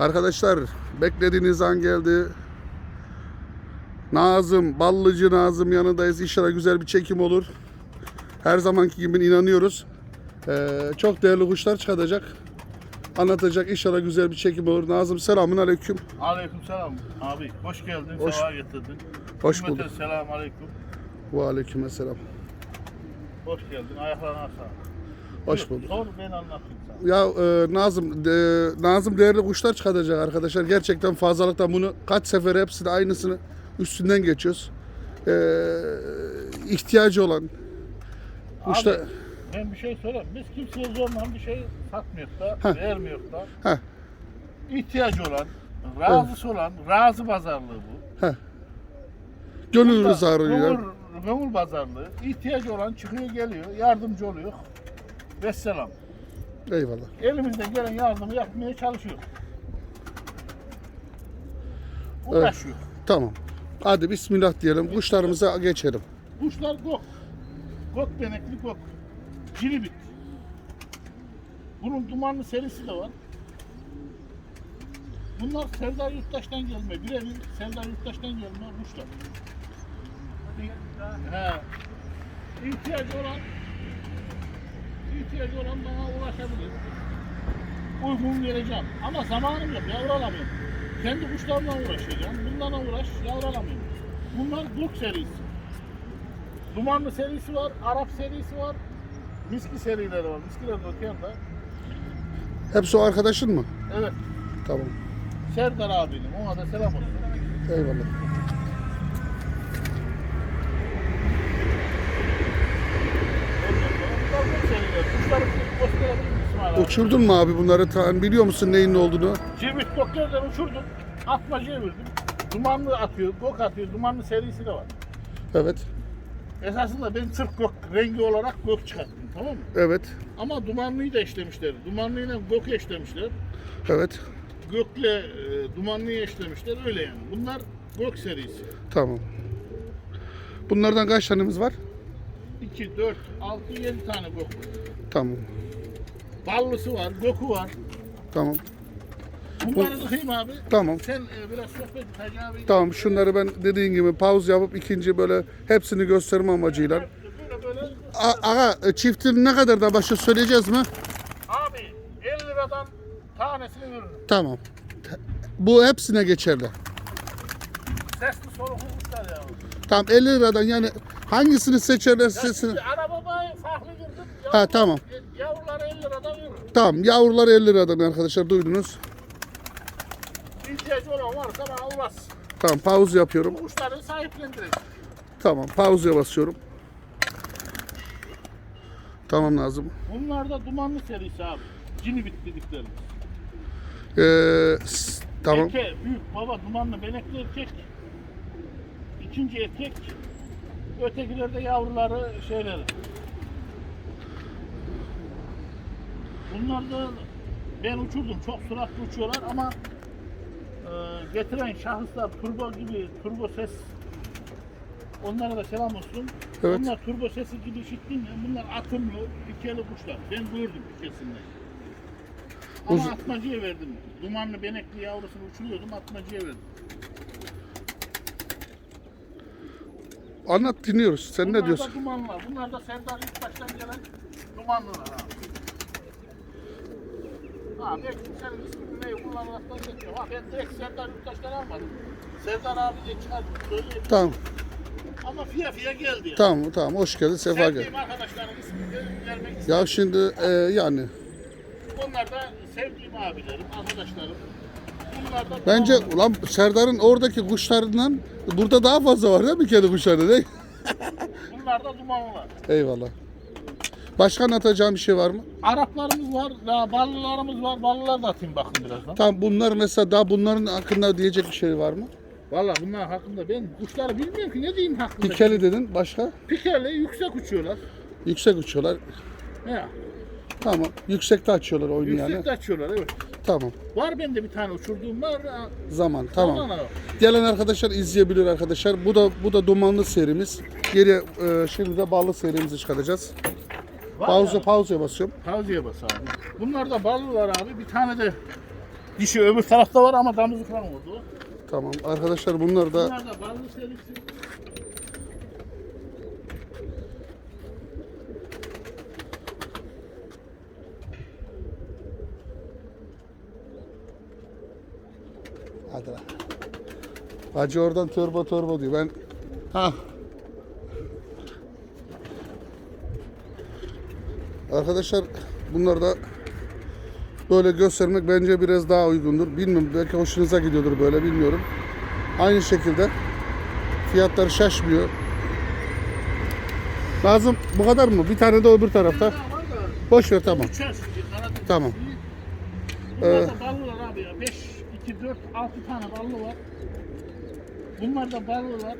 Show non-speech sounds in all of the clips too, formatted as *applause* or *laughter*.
Arkadaşlar beklediğiniz an geldi. Nazım, Ballıcı Nazım yanındayız. İnşallah güzel bir çekim olur. Her zamanki gibi inanıyoruz. Ee, çok değerli kuşlar çıkacak. Anlatacak inşallah güzel bir çekim olur. Nazım selamun aleyküm. Aleykümselam abi. Hoş geldin. Hoş- Sefa getirdin. Hoş bulduk. Selam aleyküm. Ve aleyküm selam. Hoş geldin. Ayaklarına sağlık. Hoş bulduk. Sor ben anlatayım sana. Ya e, Nazım, de, Nazım değerli kuşlar çıkacak arkadaşlar. Gerçekten fazlalıktan bunu kaç sefer hepsini aynısını üstünden geçiyoruz. Ee, ihtiyacı olan kuşlar. Abi, ben bir şey söyleyeyim. Biz kimseye zorla bir şey satmıyoruz da, Heh. vermiyoruz da. Heh. İhtiyacı olan, razısı olan, razı pazarlığı bu. Gönül Burada rızarıyla. Gönül, gönül pazarlığı. İhtiyacı olan çıkıyor geliyor, yardımcı oluyor. Vesselam. Eyvallah. Elimizden gelen yardımı yapmaya çalışıyor. Uğraşıyor. Tamam. Hadi bismillah diyelim. Kuşlarımıza geçelim. Kuşlar gok. Gok benekli gok. Cilibit. Bunun dumanlı serisi de var. Bunlar Serdar Yurttaş'tan gelme. Birebir Serdar Yurttaş'tan gelme kuşlar. He. İhtiyacı olan ihtiyacı olan bana ulaşabilir. Uygun vereceğim. Ama zamanım yok. Yavru alamıyorum. Kendi kuşlarımla uğraşacağım. Bunlarla uğraş. Yavru alamıyorum. Bunlar Gok serisi. Dumanlı serisi var, Arap serisi var, Miski serileri var. Miskiler de yanda. Hepsi o arkadaşın mı? Evet, Tamam. Serdar abinin. Ona da selam olsun. Eyvallah. Bunlar bu seriler. Kuşları gösterebilir miyim İsmail abi? Uçurdun mu abi bunları? Ta- biliyor musun neyin ne olduğunu? Cibit Gokler'den uçurdum. Atmacıya verdim. Dumanlı atıyor, gok atıyor. Dumanlı serisi de var. Evet. Esasında ben sırf gok rengi olarak gok çıkarttım. Tamam mı? Evet. Ama dumanlıyı da eşlemişler. Dumanlıyla gok eşlemişler. Evet. Gökle e, dumanlıyı eşlemişler. Öyle yani. Bunlar gok serisi. Tamam. Bunlardan kaç tanemiz var? 2, 4, 6, 7 tane var. Tamam. Ballısı var, goku var. Tamam. Bunları tıkayım abi. Tamam. Sen e, biraz sohbet et Hacı abi. Tamam şunları ben dediğin gibi pause yapıp ikinci böyle hepsini gösterme amacıyla. Böyle böyle. A- Aga e, çiftin ne kadar da başta söyleyeceğiz mi? Abi 50 liradan tanesini veririm. Tamam. Bu hepsine geçerli. Sesli soluklu kuşlar ya. Tamam 50 liradan yani hangisini seçerlerse Ya seçsin. Farklı girdim. Ha, tamam. Yavruları 50 liradan veririm. Tamam yavrular 50 liradan arkadaşlar duydunuz. İhtiyacı olan varsa bana ulaşsın. Tamam pause yapıyorum. Kuşları sahiplendireceğim. Tamam pause'ya basıyorum. Tamam Nazım. Bunlar da dumanlı serisi abi. Cini bit dediklerimiz. Ee, tamam. Erke, büyük baba dumanlı benekli erkek. İkinci erkek. Ötekiler de yavruları şeyleri. Bunlar da ben uçurdum. Çok süratli uçuyorlar ama e, getiren şahıslar turbo gibi turbo ses onlara da selam olsun. Evet. Onlar turbo sesi gibi işittim ya. Bunlar atımlı, pikeli kuşlar. Ben gördüm pikesinde. Ama Uz- atmacıya verdim. Dumanlı benekli yavrusunu uçuruyordum, atmacıya verdim. Anlat dinliyoruz. Sen Bunlar ne diyorsun? da dumanlar. Bunlar da Serdar Yurttaş'tan gelen dumanlılar abi. Ha belki senin ismini ne kullanaraktan geçiyor. Ha ben direkt Serdar Yurttaş'tan almadım. Serdar abi diye çıkardım. Söyleyeyim. Tamam. Ama fiya fiya geldi yani. Tamam tamam hoş geldin sefa gel. Sevdiğim arkadaşların ismini vermek istedim. Ya şimdi e, yani Onlar da sevdiğim abilerim, arkadaşlarım. Bunlar da bence ulan Serdar'ın oradaki kuşlarından burada daha fazla var değil mi kedi kuşları değil? Bunlar da dumanlılar. Eyvallah. Başka anlatacağım bir şey var mı? Araplarımız var, daha ballılarımız var. Ballılar da atayım bakın birazdan. Tamam bunlar mesela daha bunların hakkında diyecek bir şey var mı? Valla bunlar hakkında ben kuşları bilmiyorum ki ne diyeyim hakkında. Pikeli dedin başka? Pikeli yüksek uçuyorlar. Yüksek uçuyorlar. He. Tamam. Yüksekte açıyorlar oyunu Yüksek yani. de açıyorlar evet. Tamım. Var bende bir tane uçurduğum var. Zaman tamam. al. Gelen arkadaşlar izleyebilir arkadaşlar. Bu da bu da dumanlı serimiz. Geri e, şimdi de ballı serimizi çıkaracağız. Pauza ya, pauzaya basıyorum. Pauzeye bas abi. Bunlar da ballılar abi. Bir tane de Dişi öbür tarafta var ama damızlık falan oldu. Tamam. Arkadaşlar bunlar da Bunlar da ballı serisi. Hadi lan. Hacı oradan turbo turbo diyor. Ben ha. Arkadaşlar bunlar da böyle göstermek bence biraz daha uygundur. Bilmiyorum belki hoşunuza gidiyordur böyle bilmiyorum. Aynı şekilde fiyatlar şaşmıyor. Lazım bu kadar mı? Bir tane de öbür tarafta. Var Boş ver tamam. Tamam. Ee, da ballılar abi ya. 5, 2, 4, 6 tane ballı var. Bunlar da ballılar.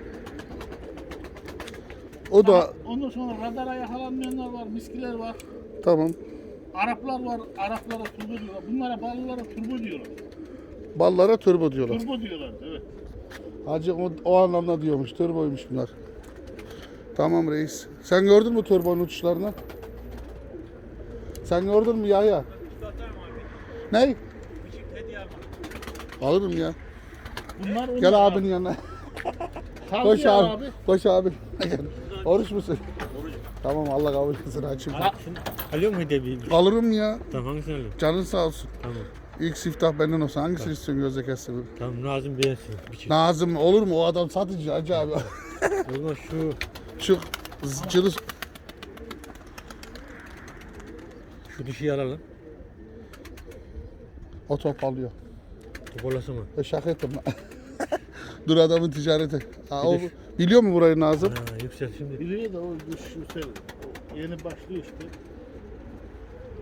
O da Ondan sonra radara yakalanmayanlar var, miskiler var. Tamam. Araplar var, Araplara turbo diyorlar. Bunlara ballılara turbo diyorlar. Ballara turbo diyorlar. Turbo diyorlar, evet. Hacı o, o anlamda diyormuş. Turboymuş bunlar. Tamam reis. Sen gördün mü turbonun uçuşlarını? Sen gördün mü Yahya? Ne? Alırım ya. Bunlar Gel abinin yanına. Tavsiye Koş abi. Koş abi. *laughs* Oruç musun? Tamam Allah kabul etsin açım. Ara- Alıyor mu hediye bir? Alırım ya. Tamam alayım? Canın sağ olsun. Tamam. İlk siftah benden olsa hangisini istiyorsun gözle kestim? Tamam Nazım beğensin. Bir şey. Nazım olur mu? O adam satıcı hacı abi. *laughs* Şu Şu cılız şu dişiyi alalım. o top alıyor. Toparlası mı? E şaka ettim. *laughs* Dur adamın ticareti. Ha, o, biliyor mu burayı Nazım? Ha, yüksel şimdi. Biliyor da o düşüşsel. Yeni başlıyor işte.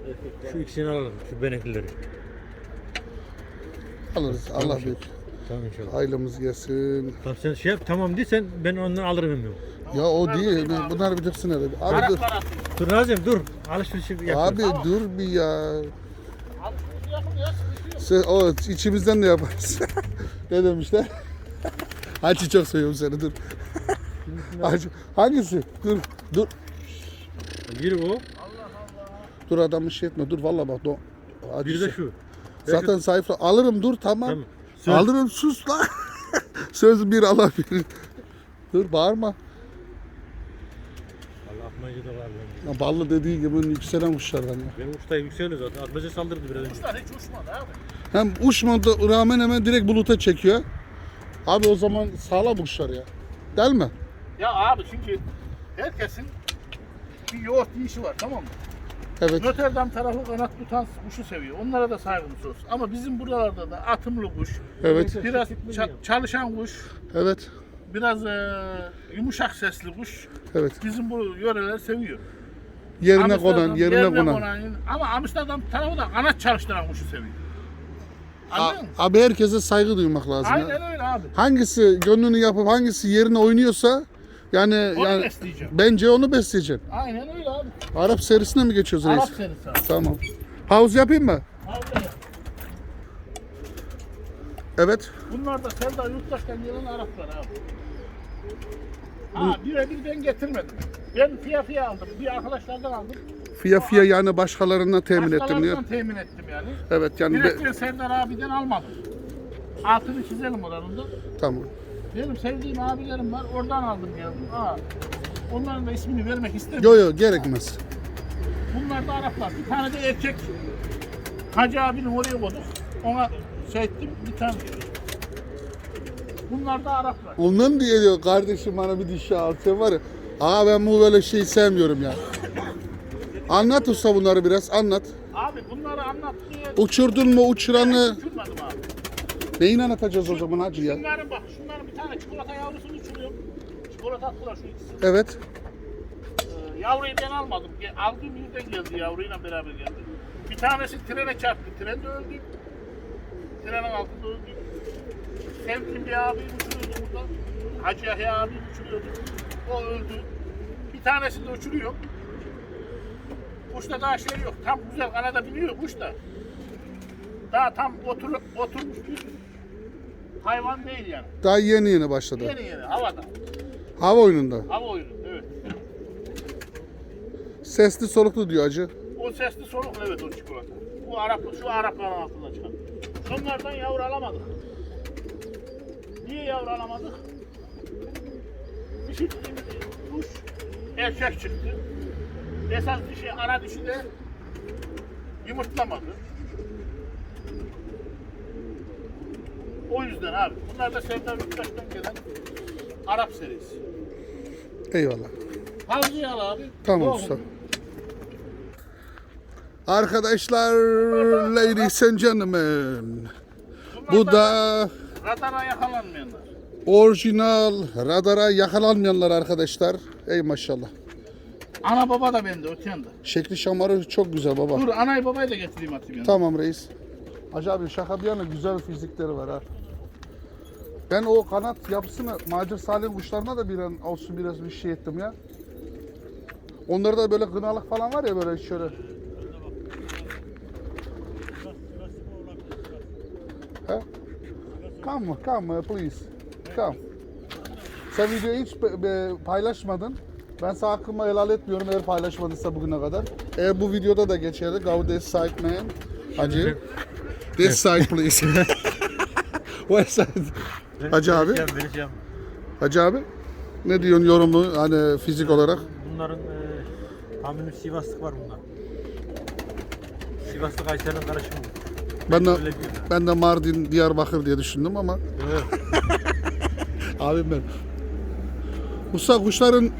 Erkekler. Şu ikisini alalım. Şu beneklileri. Alırız. Allah büyük. Tamam inşallah. Aylığımız gelsin. Tamam sen şey yap tamam sen ben ondan alırım emiyorum. Ya o değil. Bunlar bitirsin hele. Abi dur. Dur Nazım dur. Alışveriş yapıyorum. Abi dur bir ya. Sen, o içimizden de yaparız. *laughs* ne demişler? *laughs* Hacı çok seviyorum seni dur. Hacı, hangisi? Dur. Dur. Biri o. Dur adamın şey etme. Dur valla bak. Do, Hacı Biri de se- şu. Zaten sayfa alırım dur tamam. Tamam. Söz. Alırım sus lan. *laughs* Söz bir alabilir. Dur bağırma. Allah atmaca da var benim. Ya ballı dediği gibi yükselen kuşlardan ya. Benim uçtay yükseliyor zaten. Atmaca saldırdı biraz önce. Kuşlar hiç uçmadı abi. Hem uçmadı rağmen hemen direkt buluta çekiyor. Abi o zaman sağlam kuşlar ya. Değil mi? Ya abi çünkü herkesin bir yoğurt yiyişi var tamam mı? Evet. Notre Dame tarafı kanat tutan kuşu seviyor. Onlara da saygımız olsun. Ama bizim buralarda da atımlı kuş, Evet. biraz ça- çalışan kuş, Evet. biraz eee, yumuşak sesli kuş Evet. bizim bu yöreler seviyor. Yerine Amsterdam, konan, yerine konan. Ama Amsterdam tarafı da kanat çalıştıran kuşu seviyor. A- Anladın mı? abi herkese saygı duymak lazım. ya. Aynen öyle abi. Hangisi gönlünü yapıp hangisi yerine oynuyorsa yani Onu yani besleyeceğim. bence onu besleyeceksin. Aynen öyle abi. Arap serisine mi geçiyoruz reis? Arap serisi abi. Tamam. Havuz yapayım mı? Abi, Evet. Bunlar da Serdar Yurttaş'tan gelen Araplar abi. Ha birebir ben getirmedim. Ben fiya fiya aldım. Bir arkadaşlardan aldım. Fiya fiya yani başkalarına temin ettim diyor. Başkalarından temin ettim yani. Evet yani Direkt be- ben Serdar abiden almadım. Altını çizelim oranın da. tamam. Benim sevdiğim abilerim var. Oradan aldım geldim. Ha. Onların da ismini vermek istemiyorum. Yo yo gerekmez. Bunlar da Araplar. Bir tane de erkek. Hacı abinin oraya koyduk. Ona şey ettim. Bir tane. Bunlar da Araplar. Ondan diye diyor kardeşim bana bir dişi al. Sen var ya. Aa ben bu böyle şey sevmiyorum ya. Anlat usta bunları biraz anlat. Abi bunları anlatmaya Uçurdun mu uçuranı? uçurmadım abi. Neyin anlatacağız o zaman hacı ya? Şunların bak, şunların bir tane çikolata yavrusunu uçuruyorum. Çikolata attılar şu ikisi. Evet. Ee, yavruyu ben almadım. Aldığım yerden geldi yavruyla beraber geldi. Bir tanesi trene çarptı. Tren de öldü. Trenin altında öldü. Sevdiğim bir abi uçuruyordu burada. Hacı Yahya abi uçuruyordu. O öldü. Bir tanesini de uçuruyor. Kuşta daha şey yok. Tam güzel kanada biniyor kuş da. Daha tam otur, oturmuş bir hayvan değil yani. Daha yeni yeni başladı. Yeni yeni havada. Hava oyununda. Hava oyunu evet. Sesli soluklu diyor hacı. O sesli soluk evet o çikolata. Bu Arap, şu Arapların altında çıkan. Onlardan yavru alamadık. Niye yavru alamadık? Dişi kuş erkek çıktı. Esas dişi, ana dişi de yumurtlamadı. O yüzden abi. Bunlar da Serdar Yurttaş'tan gelen Arap serisi. Eyvallah. Havzıyı al abi. Tamam usta. Arkadaşlar, ladies and gentlemen. Bunlar Bu da radara yakalanmayanlar. orijinal radara yakalanmayanlar arkadaşlar. Ey maşallah. Ana baba da bende öte yanda. Şekli şamarı çok güzel baba. Dur anayı babayı da getireyim atayım yanına. Tamam reis. Hacı abi şaka bir yana güzel fizikleri var ha. Ben o kanat yapısını Macir Salih kuşlarına da bir an olsun biraz bir şey ettim ya. Onlarda da böyle gınalık falan var ya böyle şöyle. He? Come, come please. Come. Sen videoyu hiç paylaşmadın. Ben sana hakkımı helal etmiyorum eğer paylaşmadıysa bugüne kadar. Eğer bu videoda da geçerli. Side man. Hacı. This side please. *laughs* What side? Hacı abi. Hacı abi. Ne diyorsun yorumlu hani fizik olarak? Bunların e, tahminim Sivaslık var bunda. Sivaslı Kayseri'nin karışımı. Ben de Öyle diyor. ben de Mardin, Diyarbakır diye düşündüm ama Evet. *laughs* abim ben. Usta kuşların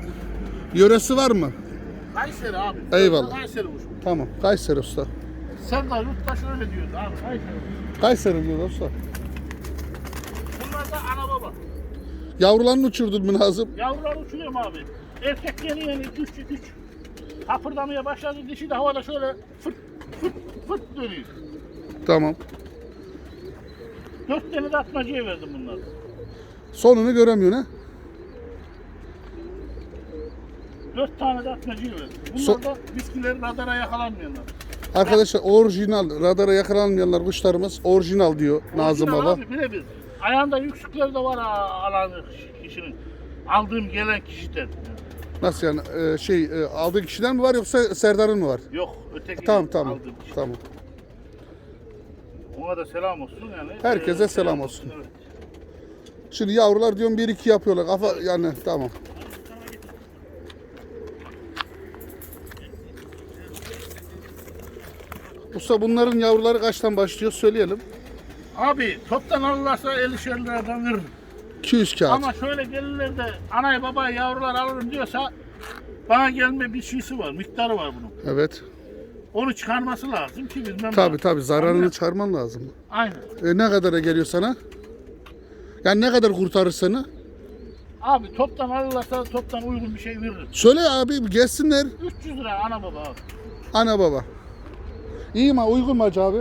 yöresi var mı? Kayseri abi. Eyvallah. Kayseri kuş. Tamam. Kayseri usta. Serdar Yurttaş öyle diyordu abi. Kayseri. Kayseri diyor usta. Bunlar da ana baba. Yavrularını uçurdun mu Nazım? Yavrular uçuruyorum abi. Erkek yeni yeni güç güç. Hapırdamaya başladı. Dişi de havada şöyle fırt fırt fırt dönüyor. Tamam. Dört tane de atmacıya verdim bunları. Sonunu göremiyorsun ha? Dört tane de atmacıya verdim. Bunlar So- da biskileri radara yakalanmayanlar. Arkadaşlar orijinal radara yakalanmayanlar kuşlarımız orijinal diyor Nazım Orijinal Baba. Abi, birebir. Ayağında yüksükleri de var ha, alan kişinin. Aldığım gelen kişiden. Nasıl yani e, şey e, aldığı kişiden mi var yoksa Serdar'ın mı var? Yok öteki Tamam tamam. aldığım kişi. Tamam. Ona da selam olsun yani. Herkese Ee, selam olsun. Evet. Şimdi yavrular diyorum 1 2 yapıyorlar. Kafa yani tamam. Usta bunların yavruları kaçtan başlıyor söyleyelim. Abi toptan alırlarsa 50'şer liradan veririm. 200 kağıt. Ama şöyle gelirler de anayı babayı yavrular alırım diyorsa bana gelme bir şeysi var, miktarı var bunun. Evet. Onu çıkarması lazım ki bilmem Tabi ne. tabi zararını Anladın? çıkarman lazım. Aynen. E, ne kadara geliyor sana? Yani ne kadar kurtarır seni? Abi toptan alırlarsa toptan uygun bir şey veririm. Söyle abi gelsinler. 300 lira ana baba abi. Ana baba. İyi mi? Uygun mu Hacı abi?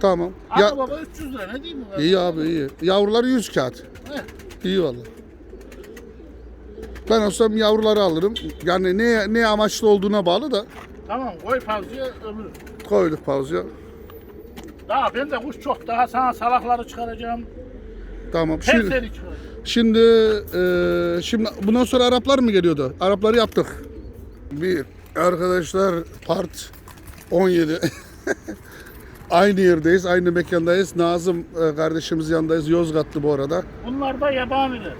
Tamam. Ana Ya, baba 300 lira ne diyeyim ben? iyi abi iyi. Yavrular 100 kağıt. Heh. İyi valla. Ben olsam yavruları alırım. Yani ne ne amaçlı olduğuna bağlı da Tamam koy pavcıya ömür. koyduk pauzaya. Daha ben de kuş çok. Daha sana salakları çıkaracağım. Tamam. Her Şimdi seri çıkaracağım. şimdi e, şimdi bundan sonra Araplar mı geliyordu? Arapları yaptık. Bir arkadaşlar part 17. *laughs* aynı yerdeyiz, aynı mekandayız. Nazım e, kardeşimiz yanındayız. Yozgatlı bu arada. Bunlar da yabaniler.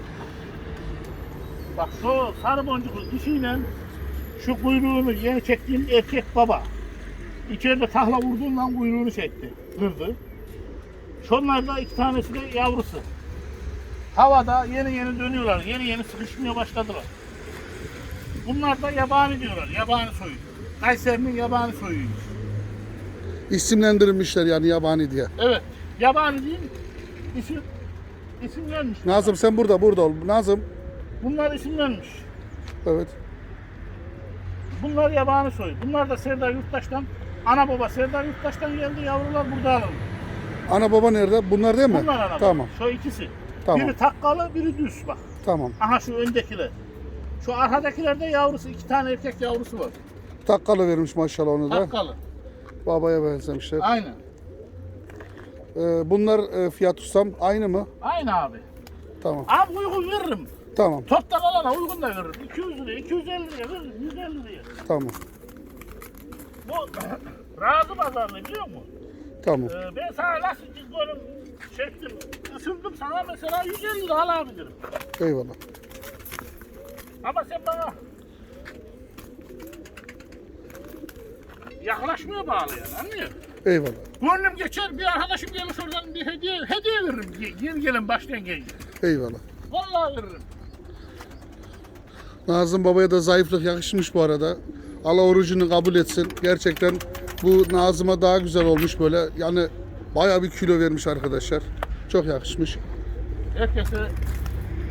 Bak şu sarı boncuklu dişiyle şu kuyruğunu yeni çektiğim erkek baba. İçeride tahla vurduğundan kuyruğunu çekti. Kırdı. Şunlar da iki tanesi de yavrusu. Havada yeni yeni dönüyorlar. Yeni yeni sıkışmaya başladılar. Bunlar da yabani diyorlar. Yabani soyu. Kayseri'nin yabani soyuymuş. İsimlendirilmişler yani yabani diye. Evet. Yabani değil? İsim, isimlenmiş. Nazım sen burada, burada ol. Nazım. Bunlar isimlenmiş. Evet. Bunlar yabani soy. Bunlar da Serdar Yurttaş'tan, ana baba Serdar Yurttaş'tan geldi. Yavrular burada alındı. Ana baba nerede? Bunlar değil mi? Bunlar ana baba. Tamam. Şu ikisi. Tamam. Biri takkalı, biri düz bak. Tamam. Aha şu öndekiler. Şu arkadakilerde yavrusu, iki tane erkek yavrusu var. Takkalı vermiş maşallah onu da. Takkalı. Babaya benzemişler. Aynen. Ee, bunlar e, fiyat tutsam aynı mı? Aynı abi. Tamam. Abi uygun veririm. Tamam. Toptan alana uygun da veririm. 200 liraya, 250 liraya veririm. 150 liraya. Tamam. Bu *coughs* razı pazarını biliyor musun? Tamam. Ee, ben sana nasıl cizgolüm çektim, ısındım sana mesela 150 lira alabilirim. Eyvallah. Ama sen bana yaklaşmaya bağlı yani anlıyor musun? Eyvallah. Gönlüm geçer bir arkadaşım gelir oradan bir hediye hediye veririm. Ge- gelin baştan gelin. Eyvallah. Vallahi veririm. Nazım Baba'ya da zayıflık yakışmış bu arada. Allah orucunu kabul etsin. Gerçekten bu Nazım'a daha güzel olmuş böyle. Yani bayağı bir kilo vermiş arkadaşlar. Çok yakışmış. Herkese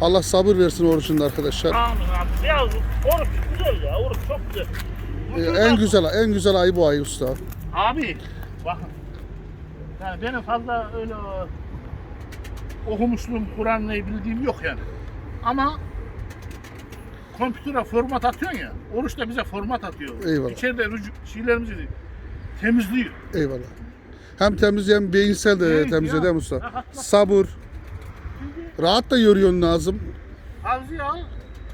Allah sabır versin orucunda arkadaşlar. amin abi. Ya oruç güzel ya oruç çok güzel. Ee, en güzel en güzel ay bu ay usta. Abi bakın. Yani benim fazla öyle okumuşluğum, Kur'an'ı bildiğim yok yani. Ama kompütere format atıyorsun ya. Oruç da bize format atıyor. Eyvallah. İçeride rücu- şeylerimizi temizliyor. Eyvallah. Hem temizleyen beyinsel de Evet, temizliyor ya. değil mi usta? Sabır. Rahat da yürüyorsun Nazım. Havzi ya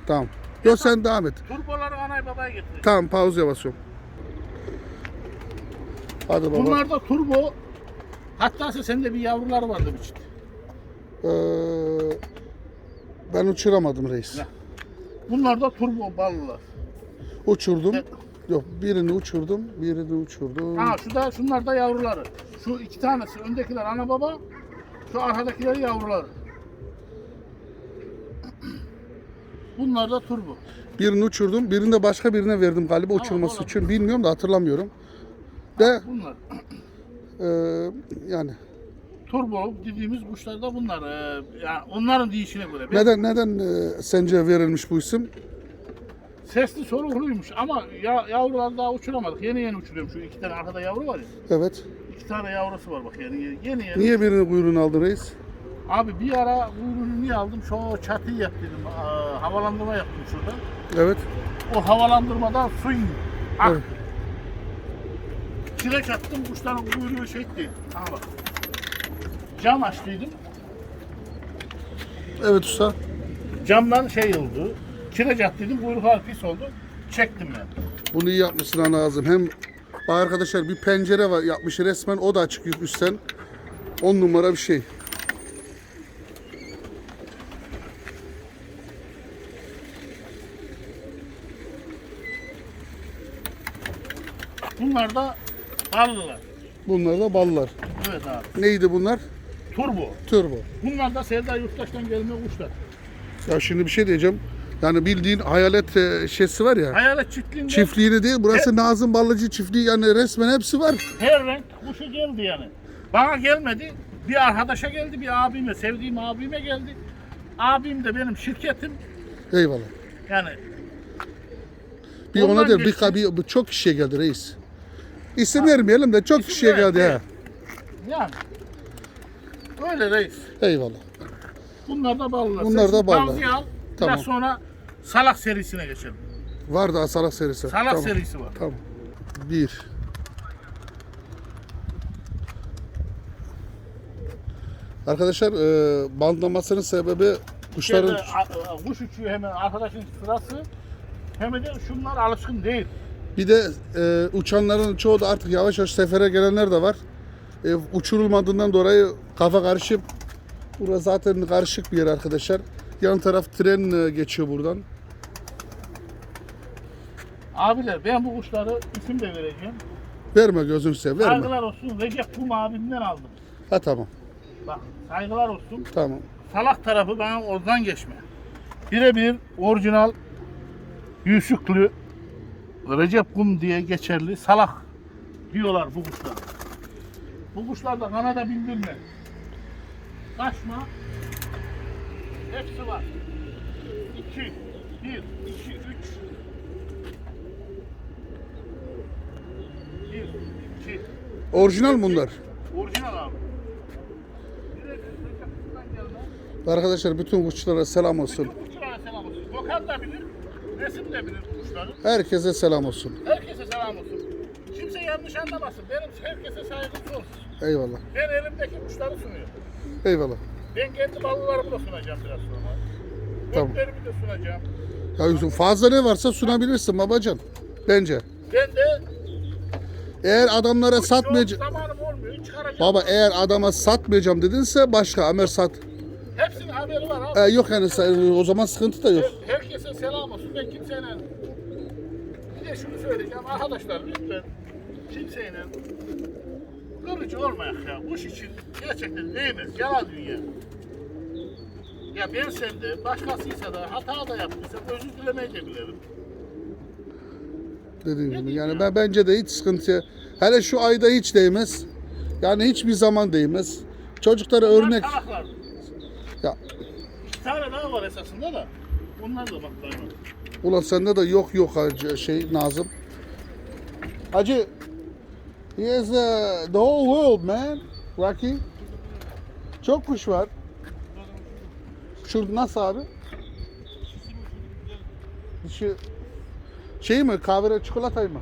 Tamam. Yok sen devam et. turboları anay babaya getiriyor. Tamam pauza basıyorum. Hadi baba. Bunlar da turbo. Hatta sende bir yavrular vardı bir çift. Ee, ben uçuramadım reis. Ne? Bunlar da turbo ballılar. Uçurdum. Ne? Yok birini uçurdum, birini uçurdum. Ha şu da şunlar da yavruları. Şu iki tanesi öndekiler ana baba. Şu arkadakiler yavruları. Bunlar da turbo. Birini uçurdum, birini de başka birine verdim galiba uçurması olabilir. için. Bilmiyorum da hatırlamıyorum. De Bunlar. e, yani Turbo dediğimiz kuşlar da bunlar. Ee, yani onların deyişine göre. Neden neden e, sence verilmiş bu isim? Sesli solukluymuş ama ya, yavrular daha uçuramadık. Yeni yeni uçuruyorum. Şu iki tane arkada yavru var ya. Evet. İki tane yavrusu var bak yeni yeni. Yeni. Niye birinin kuyruğunu aldın reis? Abi bir ara kuyruğunu niye aldım? Şu çatıyı yaptıydım. Aa, havalandırma yaptım şurada. Evet. O havalandırmadan su indi. Ah. Evet. Kireç attım kuşların kuyruğu şey etti. Aha bak. Cam açtıydım. Evet usta. Camdan şey oldu. Kireç attıydım kuyruklar pis oldu. Çektim ben. Bunu iyi yapmışsın ana ağzım. Hem arkadaşlar bir pencere var yapmış resmen o da açık üstten. 10 numara bir şey. Bunlar da ballılar. Bunlar da ballar. Evet abi. Neydi bunlar? Turbo. Turbo. Bunlar da Serdar Yurttaş'tan gelme kuşlar. Ya şimdi bir şey diyeceğim. Yani bildiğin hayalet e, şeysi var ya. Hayalet çiftliğinde Çiftliğini değil. Burası Nazım Ballıcı çiftliği yani resmen hepsi var. her renk kuşu geldi yani. Bana gelmedi. Bir arkadaşa geldi, bir abime, sevdiğim abime geldi. Abim de benim şirketim. Eyvallah. Yani Bir Ondan ona der bir, geçti. bir, bir çok kişiye geldi reis. İsim vermeyelim de çok İsim kişiye geldi ha. yani. Öyle reis. Eyvallah. Bunlar da ballılar. Bunlar da ballı. Tavsiye al. Tamam. Biraz sonra salak serisine geçelim. Var daha salak serisi. Salak tamam. serisi var. Tamam. Bir. Arkadaşlar e, bandlamasının sebebi kuşların Şeyde, a- a- kuş uçuyor hemen arkadaşın sırası. Hem de şunlar alışkın değil. Bir de e, uçanların çoğu da artık yavaş yavaş sefere gelenler de var. E, uçurulmadığından dolayı kafa karışıp burası zaten karışık bir yer arkadaşlar. Yan taraf tren e, geçiyor buradan. Abiler ben bu kuşları isim de vereceğim. Verme gözünü seveyim verme. Saygılar olsun Recep Kum abimden aldım. Ha tamam. Bak saygılar olsun. Tamam. Salak tarafı bana oradan geçme. Birebir orijinal Yusuflu Recep Kum diye geçerli salak diyorlar bu kuşlar. Bu kuşlar da kanada bindirme. Kaçma. Hepsi var. 2, 1, 2, 3. 1, 2. Orijinal bunlar. Orijinal abi. Arkadaşlar bütün kuşlara selam olsun. Bütün kuşlara selam olsun. Gökhan da bilir, Resim de bilir bu kuşları. Herkese selam olsun. Herkese selam olsun. Kimse yanlış anlamasın. Benim herkese saygım sonsuz. Eyvallah. Ben elimdeki kuşları sunuyorum. Eyvallah. Ben kendi ballılarımı da sunacağım biraz sonra. Tamam. Göklerimi de sunacağım. Ya Yusuf, fazla ne varsa sunabilirsin babacan. Bence. Ben de Eğer adamlara satmayacağım. zamanım olmuyor. Çıkaracağım. Baba eğer adama satmayacağım dedinse başka Ömer sat. Hepsinin haberi var abi. E, yok yani o zaman sıkıntı da yok. Her- Ben kimseyle... Bir de şunu söyleyeceğim. Arkadaşlar lütfen kimseyle kırıcı olmayak ya. Bu iş için gerçekten değmez. Yalan dünya. Ya ben sende başkasıysa da hata da yaptıysam özür dilemeyi de bilirim. Dediğim gibi yani ben bence de hiç sıkıntı. Hele şu ayda hiç değmez. Yani hiçbir zaman değmez. Çocuklara örnek. Ya İki tane daha var esasında da. Onlar da bak ulan sende de yok yok hacı şey Nazım. Hacı He has uh, the whole world man. Rocky. Çok kuş var. Şu nasıl abi? Şu şey mi kahve çikolatay mı?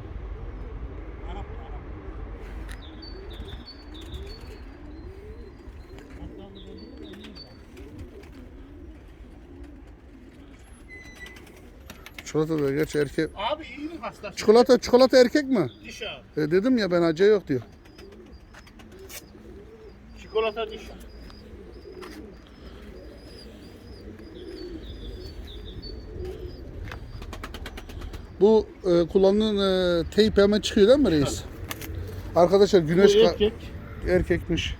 Çikolata da gerçi erkek. Abi iyilik hastası. Çikolata çikolata erkek mi? Diş abi. E dedim ya ben acı yok diyor. Çikolata diş. Bu e, kullanılan e, teyp hemen çıkıyor değil mi reis? Arkadaşlar Bu güneş ka- erkek. erkekmiş.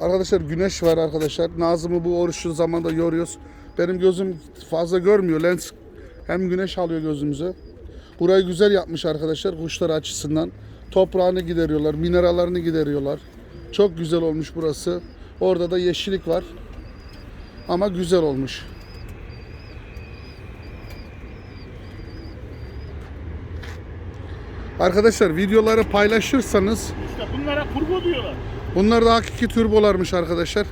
Arkadaşlar güneş var arkadaşlar. Nazım'ı bu oruçlu zamanda yoruyoruz. Benim gözüm fazla görmüyor. Lens hem güneş alıyor gözümüze. Burayı güzel yapmış arkadaşlar kuşlar açısından. Toprağını gideriyorlar, minerallerini gideriyorlar. Çok güzel olmuş burası. Orada da yeşillik var. Ama güzel olmuş. Arkadaşlar videoları paylaşırsanız İşte bunlara turbo diyorlar. bunlar da hakiki turbolarmış arkadaşlar.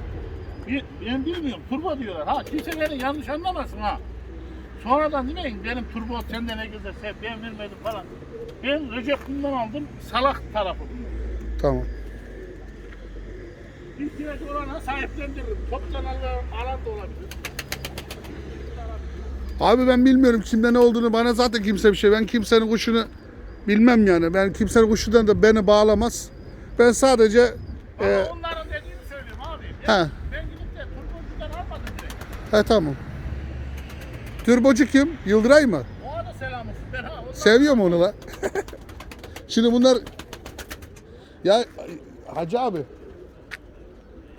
Bir- Ben bilmiyorum. Turbo diyorlar. Ha kimse beni yanlış anlamasın ha. Sonradan demeyin benim turbo sende ne güzelse ben vermedim falan. Ben Recep bundan aldım. Salak tarafı bunlar. Tamam. İhtiyacı olana sahiplendiririm. Toptan alan da olabilir. Abi ben bilmiyorum kimde ne olduğunu bana zaten kimse bir şey. Ben kimsenin kuşunu bilmem yani. Ben kimsenin kuşundan da beni bağlamaz. Ben sadece Ama e, onların dediğini söylüyorum abi. Ben, he, ben gidip de turbocudan almadım direkt. he tamam. Türbocu kim? Yıldıray mı? Ona da selam olsun. Ondan Seviyorum onu la. *laughs* Şimdi bunlar ya Hacı abi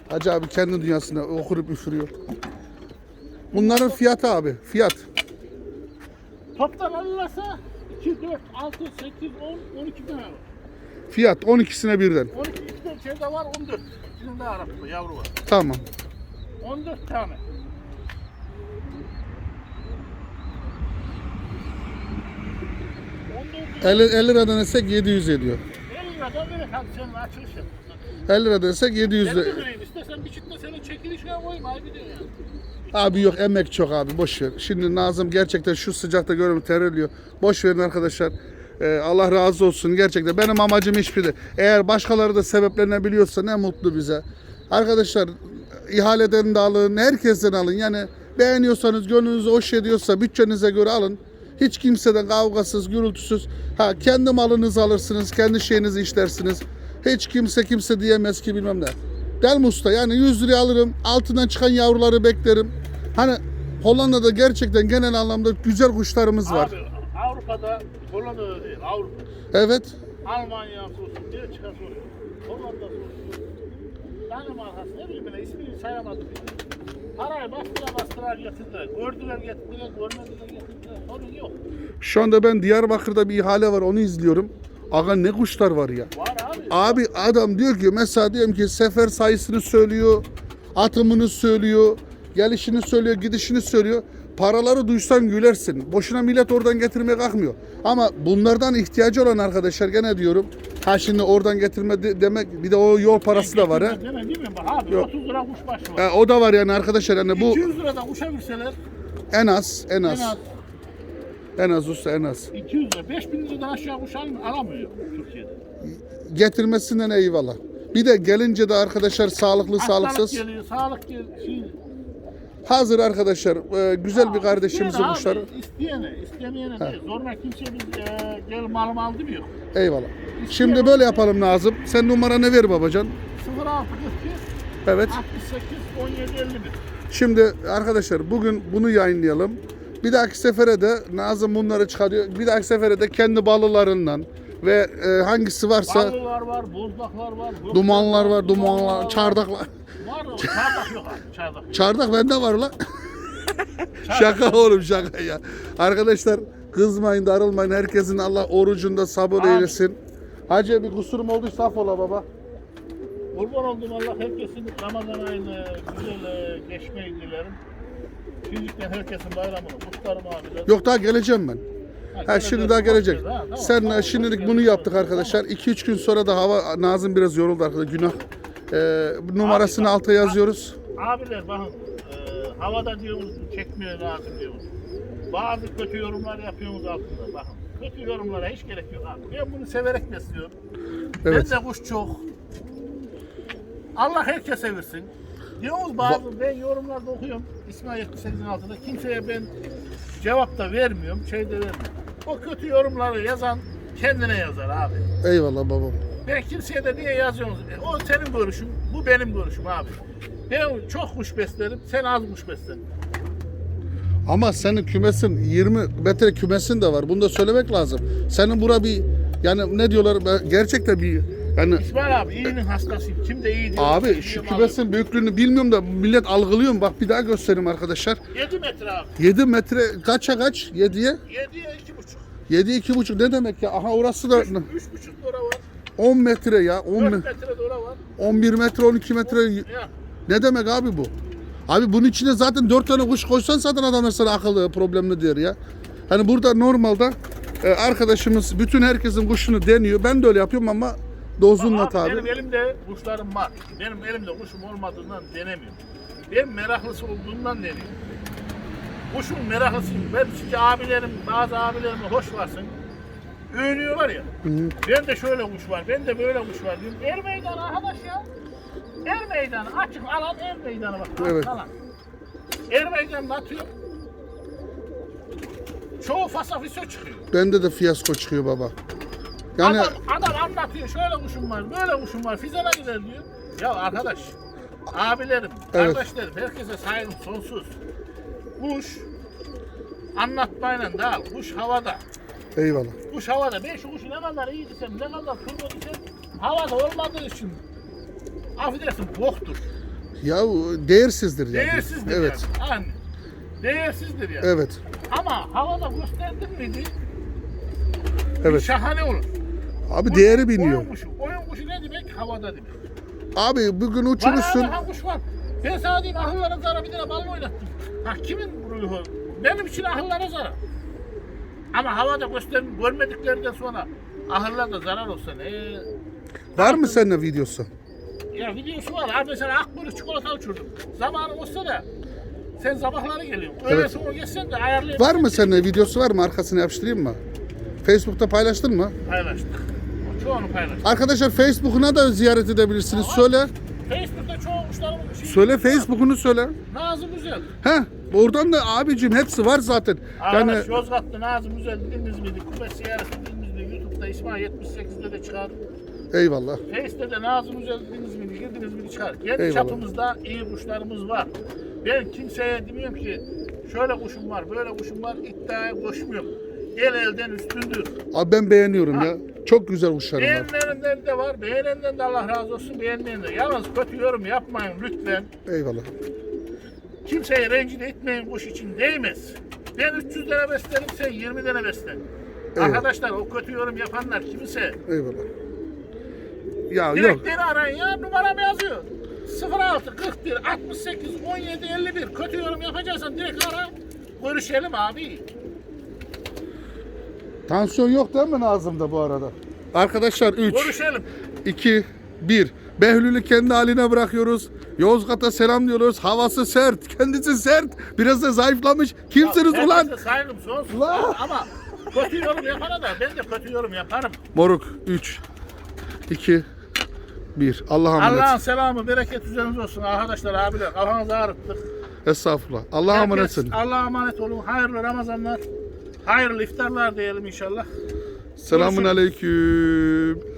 Hacı abi kendi dünyasında okurup üfürüyor. Bunların fiyatı abi. Fiyat. toptan alırsa 2, 4, 6, 8, 10, 12 tane var. Fiyat 12'sine birden. 12 iki de şeyde var 14. Bizim de Arap'ta yavru var. Tamam. 14 tane. On dört 50, 50 liradan desek 700 ediyor. 50 liradan senin açılış yap. 50 lira desek 700 Ben lira. de vereyim istersen bir çitle senin çekilişine koyayım ayıp ediyor yani. Abi yok emek çok abi boş ver. Şimdi Nazım gerçekten şu sıcakta görüyorum terliyor. Boş verin arkadaşlar. Ee, Allah razı olsun gerçekten. Benim amacım hiçbir de. Eğer başkaları da sebeplenebiliyorsa ne mutlu bize. Arkadaşlar ihaleden de alın, herkesten alın. Yani beğeniyorsanız, gönlünüz hoş ediyorsa bütçenize göre alın. Hiç kimseden kavgasız, gürültüsüz. Ha kendi malınızı alırsınız, kendi şeyinizi işlersiniz. Hiç kimse kimse diyemez ki bilmem ne. Del Musta yani 100 liraya alırım. Altından çıkan yavruları beklerim. Hani Hollanda'da gerçekten genel anlamda güzel kuşlarımız var. Abi Avrupa'da Hollanda'da değil Avrupa. Evet. Almanya olsun, Belçika olsun, Hollanda olsun. Danimarkası ne bileyim ben ismini sayamadım. ya. Parayı bastıra bastıra getirdiler. Gördüler getirdiler, görmediler getirdiler. Sorun yok. Şu anda ben Diyarbakır'da bir ihale var onu izliyorum. Aga ne kuşlar var ya. Var abi. Abi adam diyor ki mesela diyorum ki sefer sayısını söylüyor. Atımını söylüyor. Gelişini söylüyor, gidişini söylüyor. Paraları duysan gülersin. Boşuna millet oradan getirmeye kalkmıyor. Ama bunlardan ihtiyacı olan arkadaşlar gene diyorum. Ha şimdi oradan getirme de- demek bir de o yol parası da var ha. Demem değil mi? Bak abi Yok. 30 lira kuş başı var. E, o da var yani arkadaşlar yani bu 200 lirada kuşa verseler en az en en az az en az usta en az. 200 lira. 5000 liradan aşağı kuş al- alamıyor Türkiye'de. Getirmesinden eyvallah. Bir de gelince de arkadaşlar sağlıklı Hastalık sağlıksız. geliyor, sağlık geliyor. Şey, Hazır arkadaşlar. e, güzel bir kardeşimizin İsteyene. Abi, isteyene, istemeyene değil. Zorla kimse biz e, gel malım al demiyor. Eyvallah. Şimdi böyle yapalım Nazım. Sen numaranı ver babacan. 0642 Evet. 68 17 51. Şimdi arkadaşlar bugün bunu yayınlayalım. Bir dahaki sefere de Nazım bunları çıkarıyor. Bir dahaki sefere de kendi balılarından ve e, hangisi varsa Ballılar var, bozdaklar var. dumanlar var, dumanlar, çardaklar. Var o, çardak yok abi, çardak. yok. Çardak bende var la. şaka oğlum şaka ya. Arkadaşlar kızmayın, darılmayın. Herkesin Allah orucunda sabır Amin. eylesin. Hacı bir kusurum olduysa affola baba. Kurban oldum Allah herkesin Ramazan ayını güzel e, geçmeyi dilerim. Şimdiden herkesin bayramını kutlarım abiler. Yok daha geleceğim ben. Ha şimdi daha gelecek. Sen şimdilik bunu yaptık arkadaşlar. 2-3 gün sonra da hava Nazım biraz yoruldu arkadaşlar. Günah. Ee, numarasını alta yazıyoruz. Abiler bakın e, havada diyorsunuz çekmiyor lazım diyorsunuz. Bazı kötü yorumlar yapıyorsunuz altında bakın. Kötü yorumlara hiç gerek yok abi. Ben bunu severek besliyorum. Evet. Ben de kuş çok. Allah herkes seversin. Diyorsunuz bazı ben yorumlarda okuyorum. İsmail 78'in altında kimseye ben cevap da vermiyorum, şey de vermiyorum. O kötü yorumları yazan kendine yazar abi. Eyvallah babam. Ben kimseye de niye yazıyorsunuz? E, o senin görüşün, bu benim görüşüm abi. Ben çok kuş beslerim, sen az kuş beslen. Ama senin kümesin 20 metre kümesin de var. Bunu da söylemek lazım. Senin bura bir yani ne diyorlar gerçekten bir yani İsmail abi iyinin hastasıyım. Kim de iyi diyor. abi şu kümesin büyüklüğünü bilmiyorum da millet algılıyor mu? Bak bir daha göstereyim arkadaşlar. 7 metre abi. 7 metre kaça kaç? 7'ye? 7'ye 2,5. 7 2,5 ne demek ya? Aha orası da 3,5 lira var. 10 metre ya. 10 4 me- metre de ora var. 11 metre 12 metre ne demek abi bu? Abi bunun içine zaten 4 tane kuş koysan zaten adamlar sana akıllı problemli diyor ya. Hani burada normalde e, arkadaşımız bütün herkesin kuşunu deniyor. Ben de öyle yapıyorum ama dozunla Abi, tabi. Benim elimde kuşlarım var. Benim elimde kuşum olmadığından denemiyorum. Ben meraklısı olduğundan deniyorum. Kuşun meraklısıyım. Ben çünkü abilerim, bazı abilerime hoş varsın. Övünüyorlar ya. Ben de şöyle kuş var, ben de böyle kuş var diyorum. Er meydanı arkadaş ya. Er meydanı, açık alan er meydanı bak. Evet. Alan. Er meydanını atıyorum. Çoğu fasafiso çıkıyor. Bende de fiyasko çıkıyor baba. Yani Adam, adam anlatıyor şöyle kuşum var, böyle kuşum var, fizana gider diyor. Ya arkadaş, abilerim, Evet. kardeşlerim, herkese saygım sonsuz. Kuş anlatmayla da kuş havada. eyvallah. Kuş havada. Ben şu kuşu ne kadar iyi desem, ne kadar turbo desem, havada olmadığı için affedersin boktur. Ya değersizdir yani. Değersizdir Evet. yani. Yani. Değersizdir yani. Evet. Ama havada gösterdin miydi Evet. şahane olur. Abi değeri biniyor. Oyun kuşu. Oyun kuşu ne demek? Havada demek. Abi bugün Var uçurursun. ha kuş var. Ben sana diyeyim ahırlara zarar bir tane bal oynattım. Ha kimin ruhu? Benim için ahırlara zarar. Ama havada göster görmediklerinden sonra ahırlarda zarar olsa ne? Var mı senin videosu? Ya videosu var. Abi mesela akburu çikolata uçurdum. Zamanı olsa da sen sabahları geliyorsun. Öğle Evet. sonra geçsen de ayarlayıp Var mı senin videosu var mı? Arkasını yapıştırayım mı? Facebook'ta paylaştın mı? Paylaştık. Çoğunu paylaştık. Arkadaşlar Facebook'una da ziyaret edebilirsiniz. Söyle. Facebook'ta çoğu kuşlarımın şey, Söyle Facebook'unu söyle. Nazım Güzel. He. Oradan da abicim hepsi var zaten. Yani Arkadaş Yozgat'ta Nazım Güzel dediğimiz miydi? Kubet ziyaret dediğimiz miydi? YouTube'da İsmail 78'de de çıkar. eyvallah. Face'de de Nazım Güzel dediğiniz miydi? Girdiniz miydi çıkar. Kendi Eyvallah. çapımızda iyi kuşlarımız var. Ben kimseye demiyorum ki şöyle kuşum var, böyle kuşum var iddiaya koşmuyorum. El elden üstündür. Abi ben beğeniyorum ya. Çok güzel kuşlarım var. Beğenenlerinden de var, beğenenden de Allah razı olsun, beğenmeyen de. Yalnız kötü yorum yapmayın lütfen. Eyvallah. Kimseyi rencide etmeyin kuş için değmez. Ben 300 lira beslerim, sen 20 lira beslen. Arkadaşlar o kötü yorum yapanlar kimse Eyvallah. Ya yok. direkt beni arayın ya numaram yazıyor. 06 41 68 17 51 kötü yorum yapacaksan direkt ara. Görüşelim abi. Tansiyon yok değil mi Nazım'da bu arada? Arkadaşlar 3, Görüşelim. 2, 1. Behlül'ü kendi haline bırakıyoruz. Yozgat'a selam diyoruz. Havası sert, kendisi sert. Biraz da zayıflamış. Kimsiniz Herkese ulan? saygım sonsuz. Ulan! Ama kötü yorum yapana da ben de kötü yorum yaparım. Moruk 3, 2, 1. Allah'a emanet. Allah'ın selamı, bereket üzerinize olsun arkadaşlar, abiler. Kafanızı ağrıttık. Estağfurullah. Allah'a Herkes emanetsin. Allah'a emanet olun. Hayırlı Ramazanlar. Hayırlı iftarlar diyelim inşallah. Selamun aleyküm.